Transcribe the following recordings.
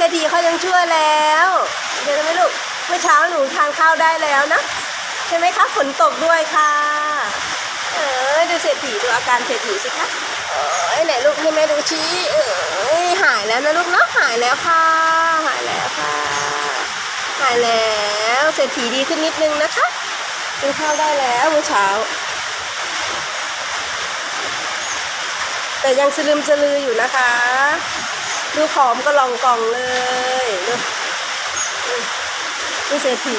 ศรษฐีเขายังช่วยแล้ว เดี๋ยวไหมลูกเมื่อเช้าหนูทานข้าวได้แล้วนะ ใช่ไหมคะฝนตกด้วยค่ะ เออดูเศรษฐีดูอาการเศรษฐีสิคะเอ้ยไหนลูกให้แม่ดูชี้ เอ้ยหายแล้วนะลูกเนาะหายแล้วค่ะ หายแล้วค่ะหายแล้วเศรษฐีดีขึ้นนิดนึงนะคะกินข้าวได้แล้วเมื่อเช้า แต่ยังสลืมสลืออยู่นะคะ ดูผอมก็ลองกองเลยดูดูเศรษฐี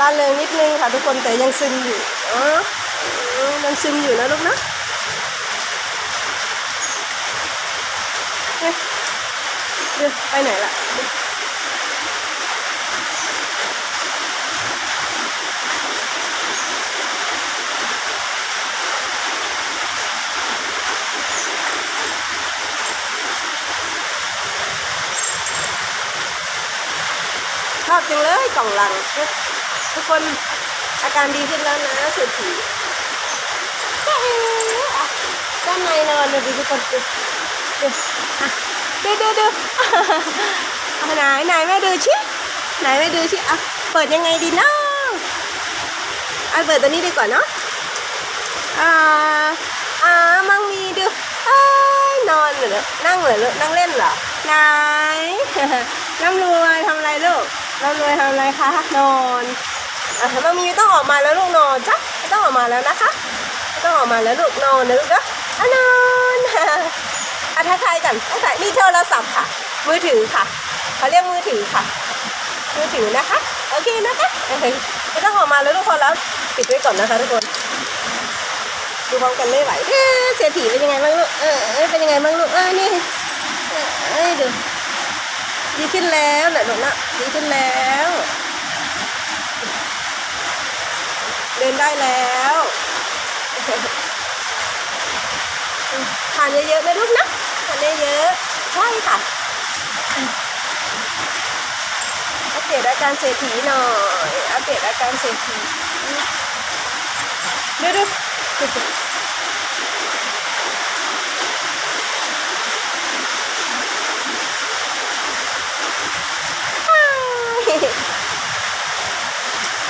ล่าเริงนิดนึงค่ะทุกคนแต่ยังซึมอยู่อ๋อยังซึมอยู่นะลูกนะไปไหนล่ะ อบจังเลยกล่องลังทุกคนอาการดีขึ้นแล้วนะเศรษฐีจ้าเอ๋อ่ด้านในนอนเลยดูทุกคนดูดูดูดูดูไหนไหนแม่ดูชิไหนแม่ดูชิอะเปิดยังไงดีเนาะอะเปิดตัวนี้ดีกว่าเนาะอ่าอ่ามังมีดูเอ้ยนอนเหรอนั่งเหรอนั่งเล่นเหรอไหนน้ำรวยทำอะไรลูก น้ำรวยทำอะไรคะนอนอะมังมีไม่ต้องออกมาแล้วลูกนอนจ้ะไม่ต้องออกมาแล้วนะคะไม่ต้องออกมาแล้วลูกนอนนะลูกนะอะนอนอะทักทายกันทักทายนี่โทรศัพท์ค่ะ มือถือค่ะเขาเรียกมือถือค่ะ มือถือนะคะ โอเคนะคะไม่ต้องออกมาแล้วลูกพอแล้วปิดไว้ก่อนนะคะทุกคนดูพร้อมกันไม่ไหวเศรษฐีเป็นยังไงบ้างลูกเออเป็นยังไงบ้างลูกเออนี่เออเอ้ยดู ดีขึ้นแล้วนะลูกนะดีขึ้นแล้ว เดินได้แล้วทานเยอะๆนะลูกนะทานเยอะๆใช่ค่ะอัปเดตอาการเศรษฐีหน่อยอัปเดตอาการเศรษฐีดูดู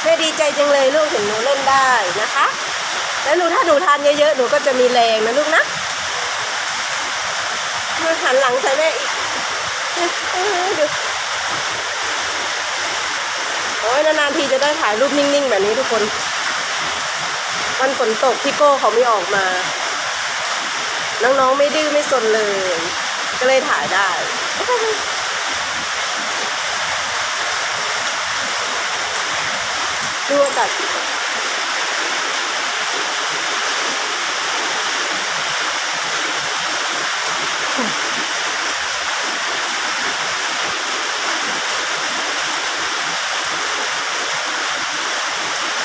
แม่ ดีใจจังเลยลูกถึงหนูเล่นได้นะคะ แล้วหนูถ้าหนูทานเยอะๆหนูก็จะมีแรงนะลูกนะมาหันหลังใส่แม่อีกเดูโอ้ยนานๆทีจะได้ถ่ายรูปนิ่งๆ แบบนี้ทุกคน วันฝนตกพี่โก้เขาไม่ออกมา น้องๆไม่ดื้อไม่สนเลย ก็เลยถ่ายได้ ดูอากา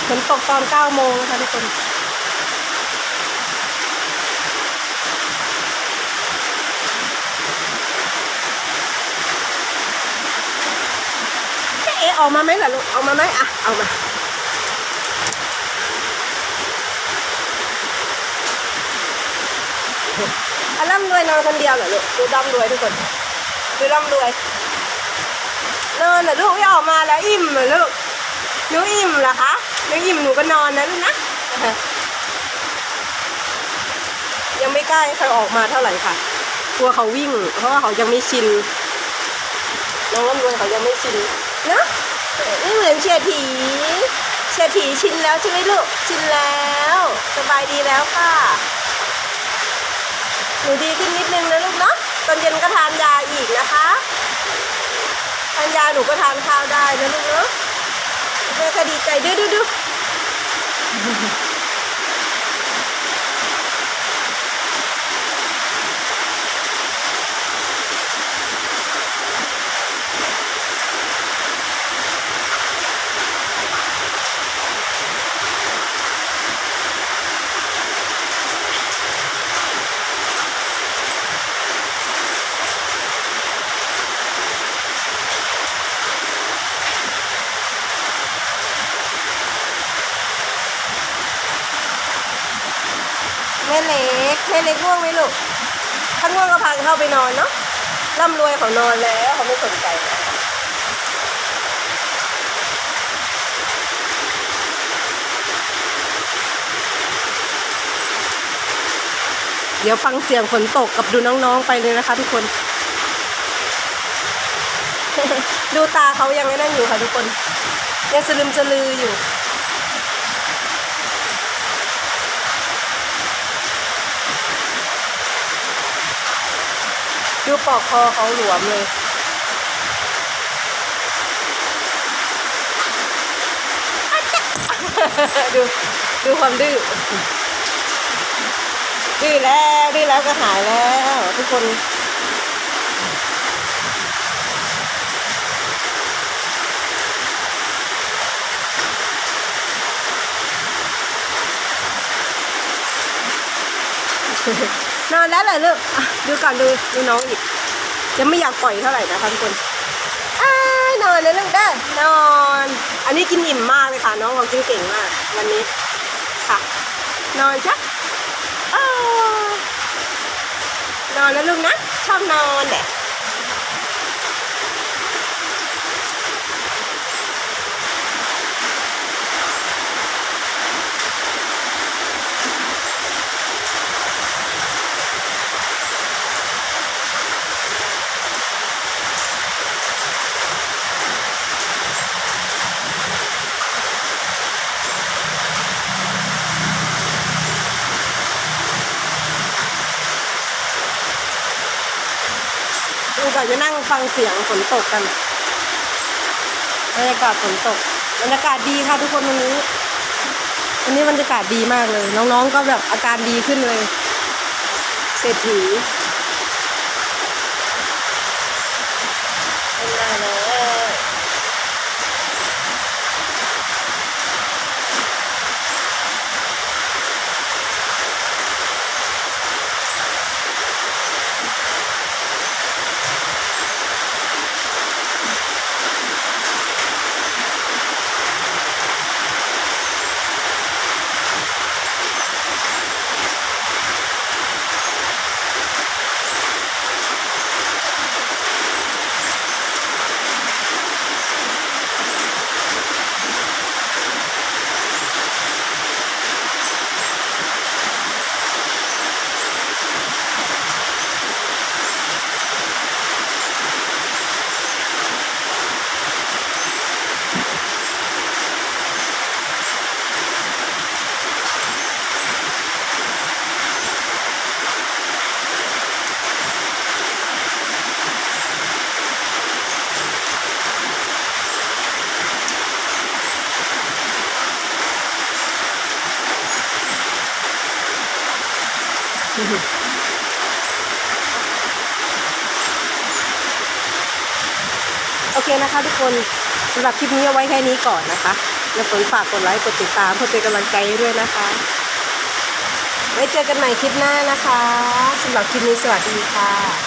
ฝนตกตอน9โมงนะคะทุกคนเอออกมาไหมล่ะลูกออกมาไหมอะ เอามา อะร่ำรวยนอนคนเดียวเหรอลูกดูร่ำรวยทุกคนดูร่ำรวยนอนเหรอลูกไม่ออกมาแล้วอิ่มเหรอลูกหนูอิ่มเหรอคะหนูอิ่มหนูก็นอนนะลูกนะยังไม่กล้าให้ใครออกมาเท่าไหร่ค่ะกลัวเขาวิ่ง เพราะว่าเขายังไม่ชินน้องร่ำรวยเขายังไม่ชินนะไม่เหมือนเชียร์ถีเชียร์ถีชินแล้วใช่ไหมลูกชินแล้ว สบายดีแล้วค่ะ นูดีขึ้นนิดนึงนะลูกเนาะตอนเย็นก็ทานยาอีกนะคะ ทานยาหนูก็ทานข้าวได้นะลูกเนาะแม่ก็ดีใจดูดูดู แม่เล็กแม่เล็กง่วงไหมลูกถ้าง่วงก็พาเข้าไปนอนเนาะร่ำรวยเขานอนแล้วเขาไม่สนใจเดี๋ยวฟังเสียงฝนตกกับดูน้องๆไปเลยนะคะทุกคน ดูตาเขายังไม่นั่นอยู่ค่ะทุกคนยังสลึมสลืออยู่ ดูปอกคอเขาหลวมเลยดูดูความดื้อดื้อแล้วดื้อแล้วก็หายแล้วทุกคน นอนแล้วเหรอลูกดูก่อนดูดูน้องอีก ยังไม่อยากปล่อยเท่าไหร่นะคะทุกคนอนอนเลยลูกเด้อนอน อันนี้กินอิ่มมากเลยค่ะ น้องเขากินเก่งมาก วันนี้ค่ะ นอนจ้ะนอนแล้วลูกนะชอบนอนแหละ เราจะนั่งฟังเสียงฝนตกกันบรรยากาศฝนตกบรรยากาศดีค่ะทุกคนวันนี้วันนี้บรรยากาศดีมากเลย น้องๆก็แบบอาการดีขึ้นเลย เศรษฐี โอเคนะคะ ทุกคนสำหรับคลิปนี้เอาไว้แค่นี้ก่อนนะคะแล้วฝนฝากกดไลค์กดติดตามเพื่อเป็นกำลังใจด้วยนะคะ ไว้เจอกันใหม่คลิปหน้านะคะสำหรับคลิปนี้สวัสดีค่ะ